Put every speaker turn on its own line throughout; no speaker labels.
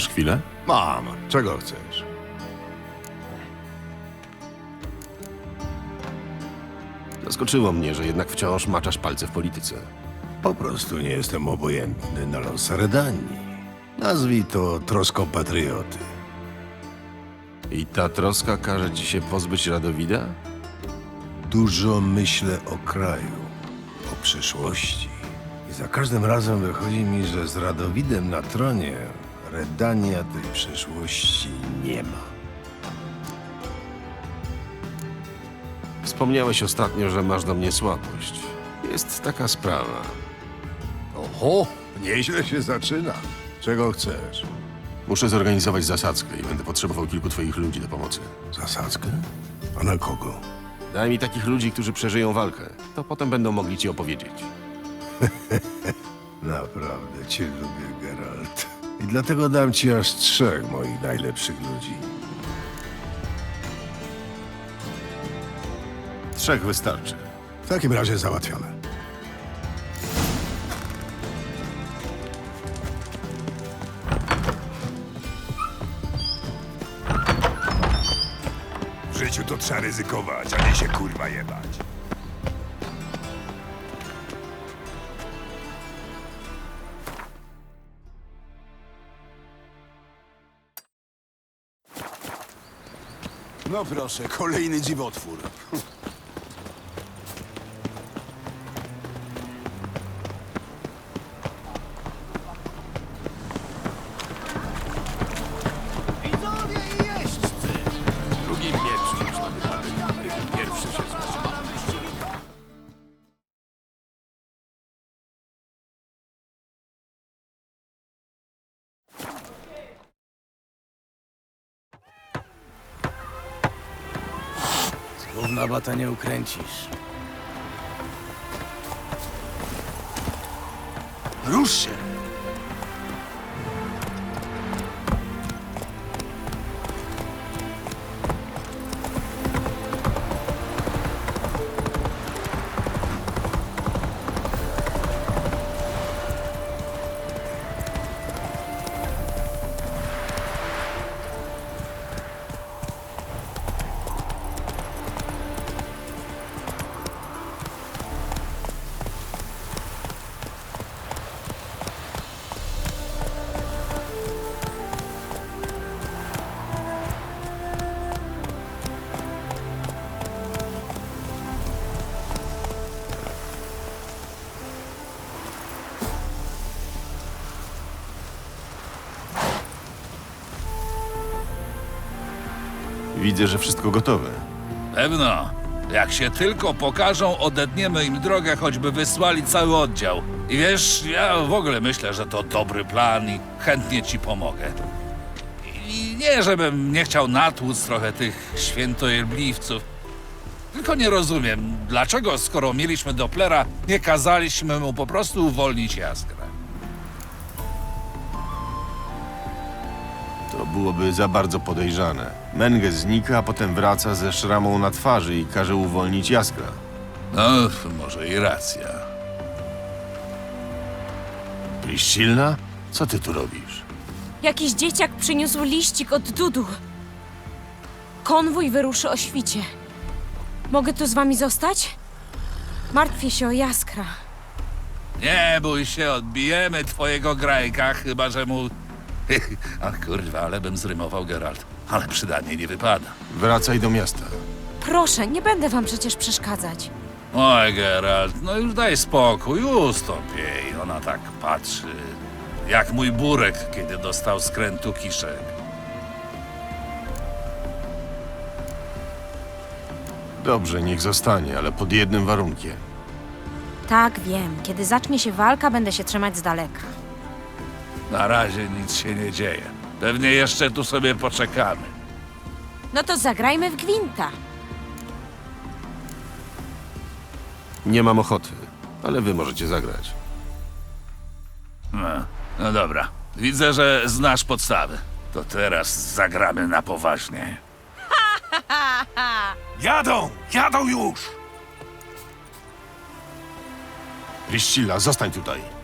Masz chwilę?
Mam. Czego chcesz?
Zaskoczyło mnie, że jednak wciąż maczasz palce w polityce.
Po prostu nie jestem obojętny na los Redanii. Nazwij to troską patrioty.
I ta troska każe ci się pozbyć Radowida?
Dużo myślę o kraju, o przyszłości. I za każdym razem wychodzi mi, że z Radowidem na tronie Redania tej przyszłości nie ma.
Wspomniałeś ostatnio, że masz do mnie słabość. Jest taka sprawa.
Oho, nieźle się zaczyna. Czego chcesz?
Muszę zorganizować zasadzkę i będę potrzebował kilku twoich ludzi do pomocy.
Zasadzkę? A na kogo?
Daj mi takich ludzi, którzy przeżyją walkę. To potem będą mogli ci opowiedzieć.
Naprawdę cię lubię, Geralt. I dlatego dam ci aż trzech moich najlepszych ludzi.
Trzech wystarczy.
W takim razie załatwione.
W życiu to trzeba ryzykować, a nie się kurwa jebać.
No proszę, kolejny dziwotwór.
Główna bata nie ukręcisz. Rusz się!
Widzę, że wszystko gotowe.
Pewno. Jak się tylko pokażą, odetniemy im drogę, choćby wysłali cały oddział. I wiesz, ja w ogóle myślę, że to dobry plan i chętnie ci pomogę. I nie, żebym nie chciał natłuc trochę tych świętojebliwców. Tylko nie rozumiem, dlaczego skoro mieliśmy Dopplera, nie kazaliśmy mu po prostu uwolnić Jaskra.
To byłoby za bardzo podejrzane. Menge znika, a potem wraca ze szramą na twarzy i każe uwolnić Jaskra.
No, może i racja.
Priscilla? Co ty tu robisz?
Jakiś dzieciak przyniósł liścik od Dudu. Konwój wyruszy o świcie. Mogę tu z wami zostać? Martwię się o Jaskra.
Nie bój się, odbijemy twojego grajka, chyba że mu... Ach kurwa, ale bym zrymował Geralt. Ale przydanie nie wypada.
Wracaj do miasta.
Proszę, nie będę wam przecież przeszkadzać.
Oj, Geralt, no już daj spokój, ustąp jej. Ona tak patrzy, jak mój burek, kiedy dostał skrętu kiszek.
Dobrze, niech zostanie, ale pod jednym warunkiem.
Tak, wiem. Kiedy zacznie się walka, będę się trzymać z daleka.
Na razie nic się nie dzieje. Pewnie jeszcze tu sobie poczekamy.
No to zagrajmy w gwinta.
Nie mam ochoty, ale wy możecie zagrać.
No, no dobra. Widzę, że znasz podstawy. To teraz zagramy na poważnie.
Jadą! Jadą już!
Priscilla, zostań tutaj.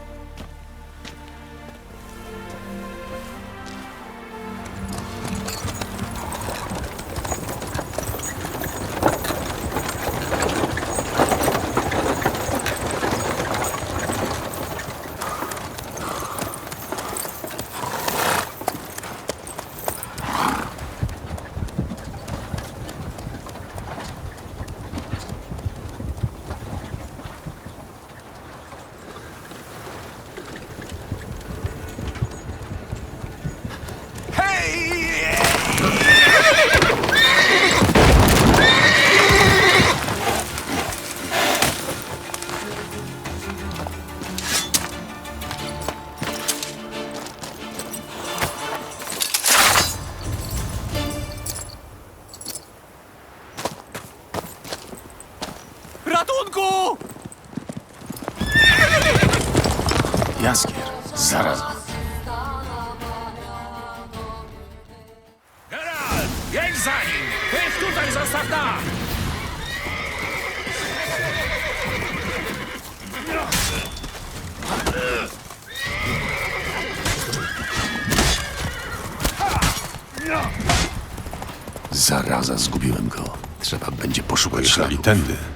Szli tędy.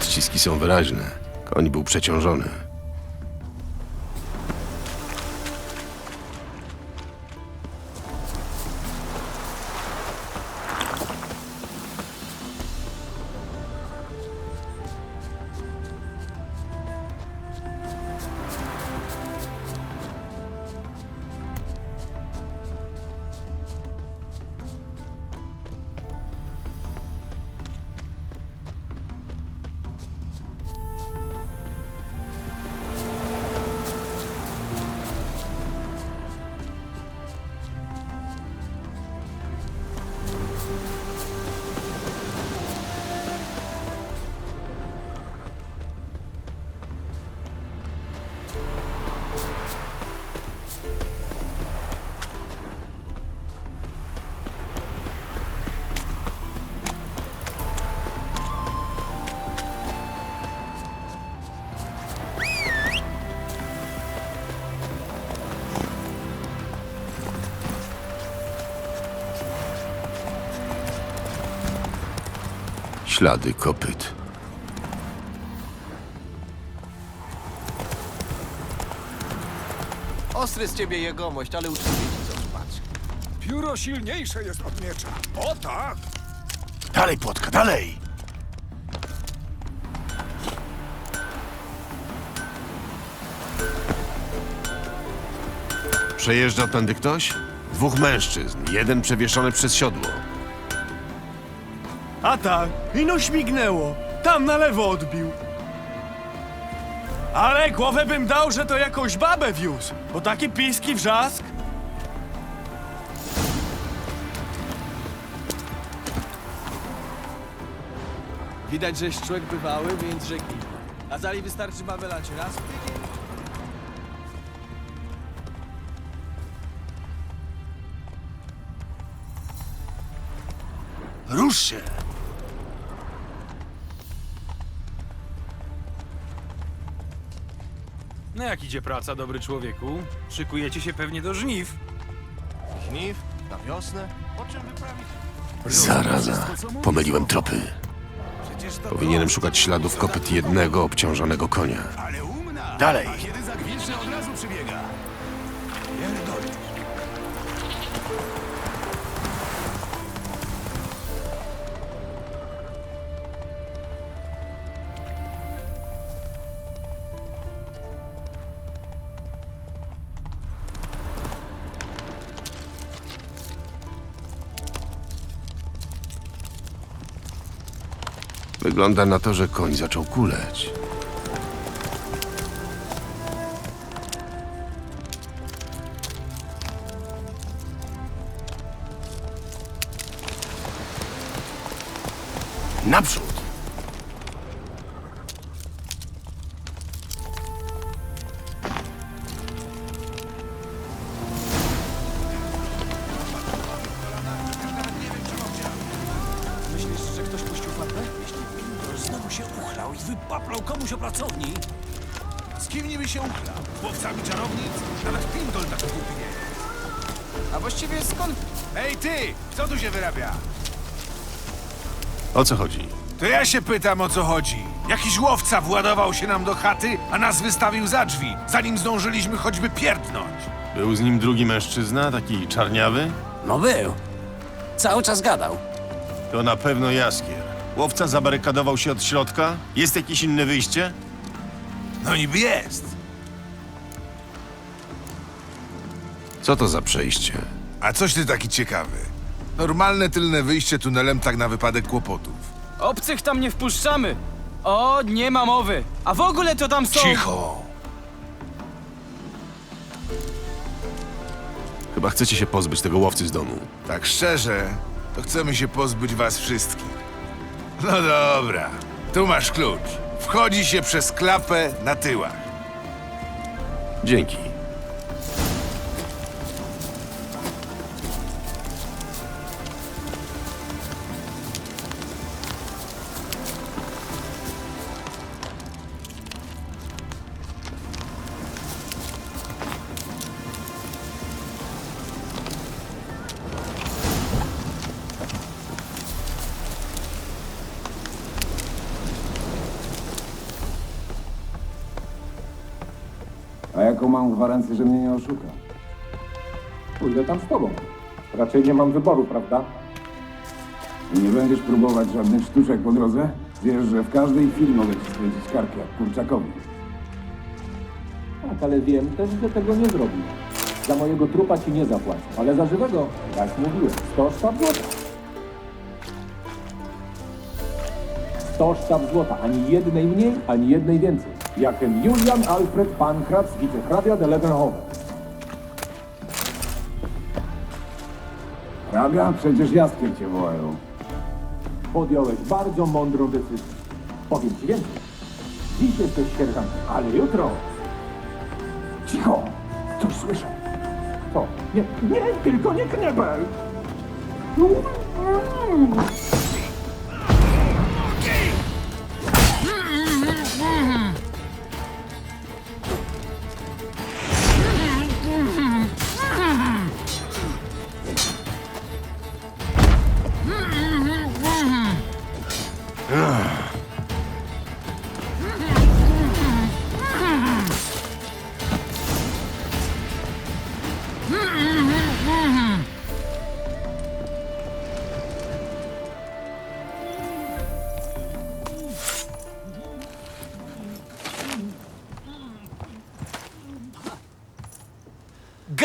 Odciski są wyraźne. Koń był przeciążony. Ślady kopyt.
Ostry z ciebie jegomość, ale uczciwie ci co patrz.
Pióro silniejsze jest od miecza. O tak!
Dalej, płotka, dalej!
Przejeżdżał tędy ktoś? Dwóch mężczyzn, jeden przewieszony przez siodło.
A tak, ino śmignęło. Tam na lewo odbił. Ale głowę bym dał, że to jakąś babę wiózł, bo taki piski wrzask. Widać, że jest człowiek bywały, więc rzeknij. A zali wystarczy babę lać raz w tydzień?
Rusz się!
No jak idzie praca, dobry człowieku? Szykujecie się pewnie do żniw.
Żniw? Na wiosnę? Po czym wyprawić?
Zaraza. Pomyliłem tropy.
Przecież to
Powinienem szukać śladów kopyt jednego obciążonego konia.
Ale umna!
Dalej!
A kiedy od razu przybiega.
Wygląda na to, że koń zaczął kuleć.
Naprzód!
Z kim niby się uchla? Chłopcami czarownic? Nawet Pindol tak głupi nie jest.
A właściwie skąd?
Ej ty! Co tu się wyrabia?
O co chodzi?
To ja się pytam, o co chodzi. Jakiś łowca władował się nam do chaty, a nas wystawił za drzwi, zanim zdążyliśmy choćby pierdnąć.
Był z nim drugi mężczyzna, taki czarniawy?
No był. Cały czas gadał.
To na pewno Jaskier. Łowca zabarykadował się od środka? Jest jakieś inne wyjście?
No niby jest.
Co to za przejście?
A coś ty taki ciekawy? Normalne tylne wyjście tunelem tak na wypadek kłopotów.
Obcych tam nie wpuszczamy. O, nie ma mowy. A w ogóle to tam są...
Cicho!
Chyba chcecie się pozbyć tego łowcy z domu.
Tak szczerze, to chcemy się pozbyć was wszystkich. No dobra, tu masz klucz. Wchodzi się przez klapę na tyłach.
Dzięki.
A jaką mam gwarancję, że mnie nie oszuka? Pójdę tam z tobą. Raczej nie mam wyboru, prawda? Nie będziesz próbować żadnych sztuczek po drodze? Wiesz, że w każdej chwili mogę ci skręcić karkę, jak kurczakowi. Tak, ale wiem też, że tego nie zrobił. Za mojego trupa ci nie zapłacę, ale za żywego, jak mówiłem, 100 sztab złota. 100 sztab złota, ani jednej mniej, ani jednej więcej. Jakem Julian Alfred Pankrat, wicehrabia de Levenhoven. Hrabia? Przecież jaskier cię wołają. Podjąłeś bardzo mądrą decyzję. Powiem ci więcej. Dziś jesteś sierżantem, ale jutro... Cicho! Coś słyszę. Co? Nie, nie, tylko nie knebel!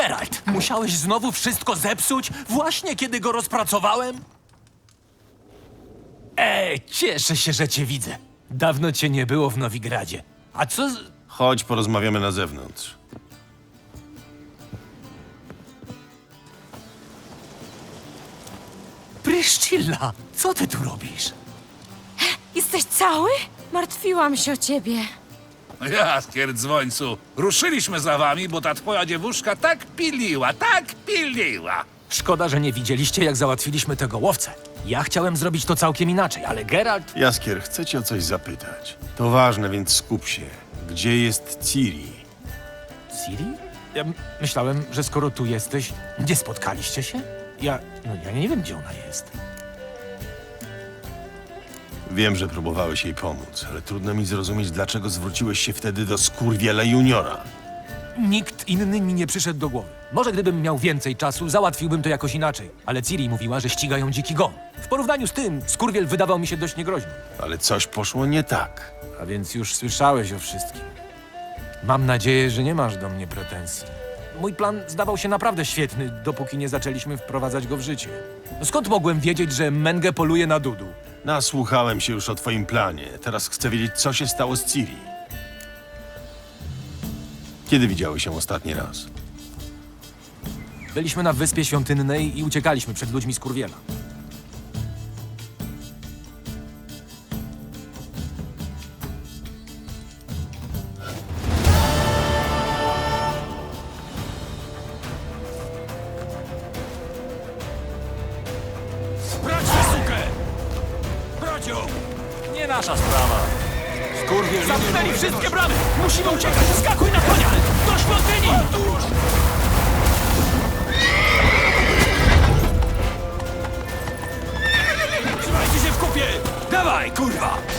Geralt, musiałeś znowu wszystko zepsuć, właśnie kiedy go rozpracowałem? Ej, cieszę się, że cię widzę. Dawno cię nie było w Nowigradzie. A co z...
Chodź, porozmawiamy na zewnątrz.
Pryszcilla, co ty tu robisz?
Jesteś cały? Martwiłam się o ciebie.
Jaskier, dzwońcu, ruszyliśmy za wami, bo ta twoja dziewuszka tak piliła, tak piliła.
Szkoda, że nie widzieliście, jak załatwiliśmy tego łowcę. Ja chciałem zrobić to całkiem inaczej, ale Geralt...
Jaskier, chcę cię o coś zapytać. To ważne, więc skup się. Gdzie jest Ciri?
Ciri? Ja m- myślałem, że skoro tu jesteś, nie spotkaliście się? Ja... no ja nie wiem, gdzie ona jest.
Wiem, że próbowałeś jej pomóc, ale trudno mi zrozumieć, dlaczego zwróciłeś się wtedy do skurwiela juniora.
Nikt inny mi nie przyszedł do głowy. Może gdybym miał więcej czasu, załatwiłbym to jakoś inaczej. Ale Ciri mówiła, że ścigają dziki gon. W porównaniu z tym, skurwiel wydawał mi się dość niegroźny.
Ale coś poszło nie tak.
A więc już słyszałeś o wszystkim. Mam nadzieję, że nie masz do mnie pretensji. Mój plan zdawał się naprawdę świetny, dopóki nie zaczęliśmy wprowadzać go w życie. Skąd mogłem wiedzieć, że Mengę poluje na Dudu?
Nasłuchałem się już o twoim planie. Teraz chcę wiedzieć, co się stało z Ciri. Kiedy widziały się ostatni raz?
Byliśmy na Wyspie Świątynnej i uciekaliśmy przed ludźmi z Kurwiela.
Kurwa!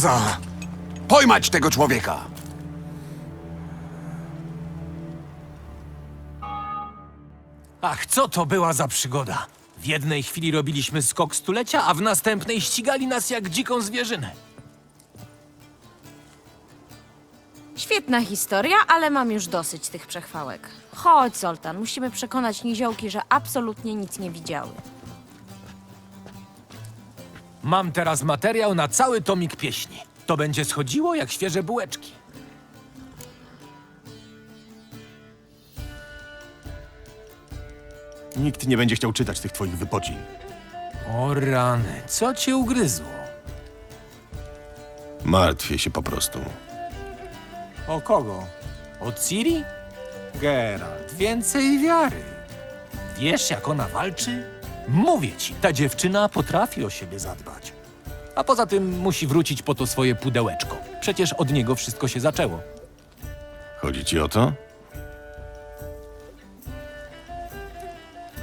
Zaraza! Pojmać tego człowieka!
Ach, co to była za przygoda? W jednej chwili robiliśmy skok stulecia, a w następnej ścigali nas jak dziką zwierzynę.
Świetna historia, ale mam już dosyć tych przechwałek. Chodź, Zoltan, musimy przekonać niziołki, że absolutnie nic nie widziały.
Mam teraz materiał na cały tomik pieśni. To będzie schodziło jak świeże bułeczki.
Nikt nie będzie chciał czytać tych twoich wypocin.
O rany, co cię ugryzło?
Martwię się po prostu.
O kogo? O Ciri? Geralt, więcej wiary. Wiesz, jak ona walczy? Mówię ci, ta dziewczyna potrafi o siebie zadbać. A poza tym musi wrócić po to swoje pudełeczko. Przecież od niego wszystko się zaczęło.
Chodzi ci o to?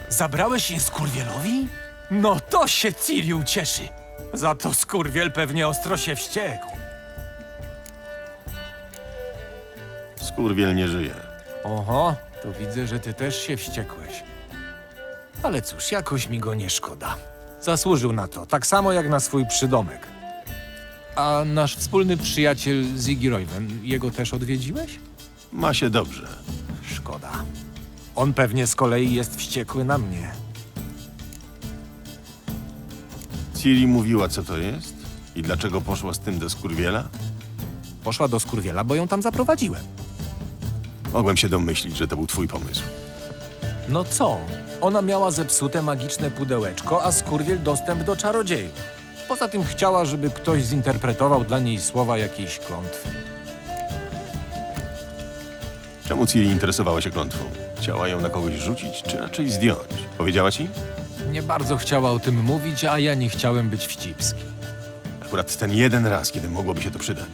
Zabrałeś je skurwielowi? No to się Ciri ucieszy. Za to skurwiel pewnie ostro się wściekł.
Skurwiel nie żyje.
Oho, to widzę, że ty też się wściekłeś. Ale cóż, jakoś mi go nie szkoda. Zasłużył na to, tak samo jak na swój przydomek. A nasz wspólny przyjaciel Ziggy Royven, jego też odwiedziłeś?
Ma się dobrze.
Szkoda. On pewnie z kolei jest wściekły na mnie.
Ciri mówiła, co to jest? I dlaczego poszła z tym do skurwiela?
Poszła do skurwiela, bo ją tam zaprowadziłem.
Mogłem się domyślić, że to był twój pomysł.
No co? Ona miała zepsute magiczne pudełeczko, a skurwiel dostęp do czarodziejów. Poza tym chciała, żeby ktoś zinterpretował dla niej słowa jakiejś klątwy.
Czemu Ciri interesowała się klątwą? Chciała ją na kogoś rzucić, czy raczej zdjąć? Powiedziała ci?
Nie bardzo chciała o tym mówić, a ja nie chciałem być wścibski.
Akurat ten jeden raz, kiedy mogłoby się to przydać.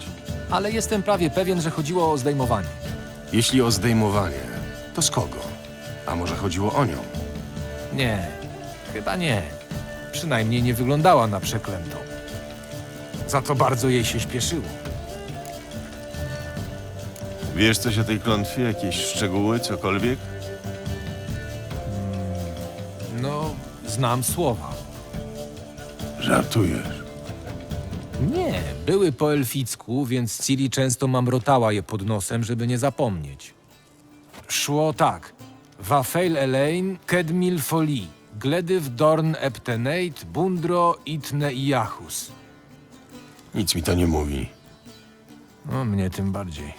Ale jestem prawie pewien, że chodziło o zdejmowanie.
Jeśli o zdejmowanie, to z kogo? A może chodziło o nią?
Nie, chyba nie. Przynajmniej nie wyglądała na przeklętą. Za to bardzo jej się śpieszyło.
Wiesz coś o tej klątwie? Jakieś szczegóły, cokolwiek?
No, znam słowa.
Żartujesz.
Nie, były po elficku, więc Ciri często mamrotała je pod nosem, żeby nie zapomnieć. Szło tak. Wafel Elaine, Kedmil Foli, Gledyw Dorn Eptenate, Bundro Itne i Jachus.
Nic mi to nie mówi.
No, mnie tym bardziej.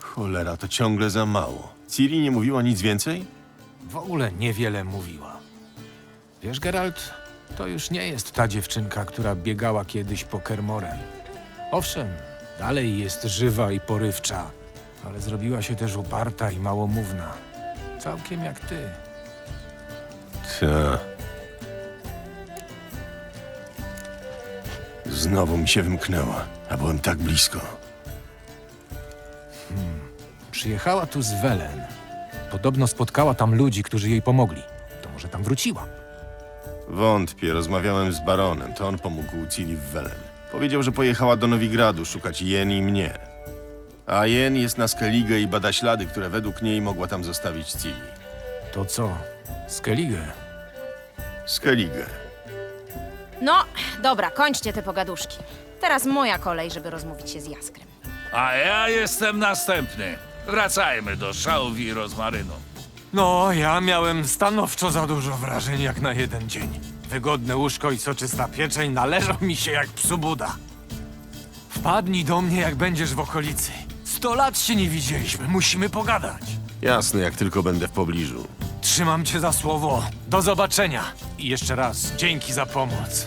Cholera, to ciągle za mało. Ciri nie mówiła nic więcej?
W ogóle niewiele mówiła. Wiesz, Geralt, to już nie jest ta dziewczynka, która biegała kiedyś po Kermorem. Owszem, dalej jest żywa i porywcza, ale zrobiła się też uparta i małomówna. Całkiem jak ty.
Ta. Znowu mi się wymknęła, a byłem tak blisko.
Przyjechała tu z Welen. Podobno spotkała tam ludzi, którzy jej pomogli. To może tam wróciła.
Wątpię, rozmawiałem z baronem, to on pomógł Ciri w Welen. Powiedział, że pojechała do Nowigradu szukać Jen i mnie. A Jen jest na Skellige i bada ślady, które według niej mogła tam zostawić Ciri.
To co? Skellige.
Skellige.
No, dobra, kończcie te pogaduszki. Teraz moja kolej, żeby rozmówić się z Jaskrem.
A ja jestem następny. Wracajmy do szałwi i rozmarynu.
No, ja miałem stanowczo za dużo wrażeń jak na jeden dzień. Wygodne łóżko i soczysta pieczeń należą mi się jak psu Buda. Wpadnij do mnie, jak będziesz w okolicy. Sto lat się nie widzieliśmy, musimy pogadać.
Jasne, jak tylko będę w pobliżu.
Trzymam cię za słowo. Do zobaczenia. I jeszcze raz, dzięki za pomoc.